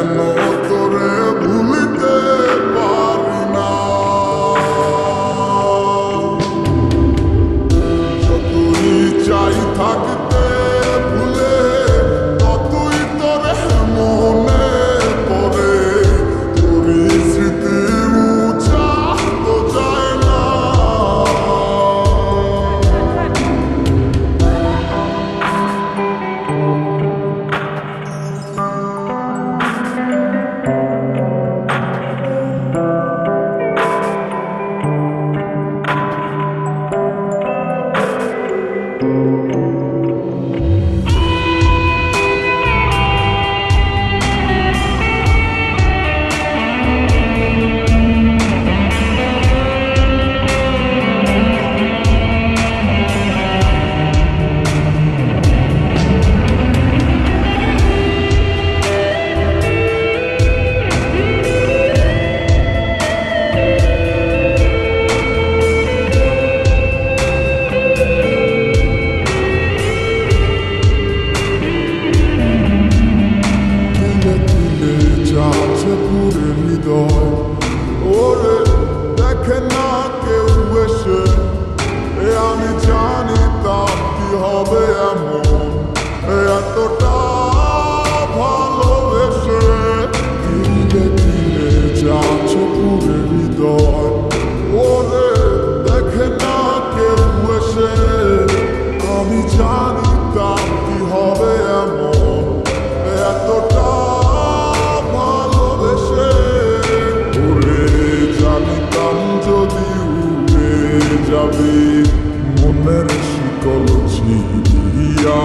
কেন তোরে ভুলিতে পারি না? যতই চাই থাকতে যাবে মনের শিকল ছিড়িয়া।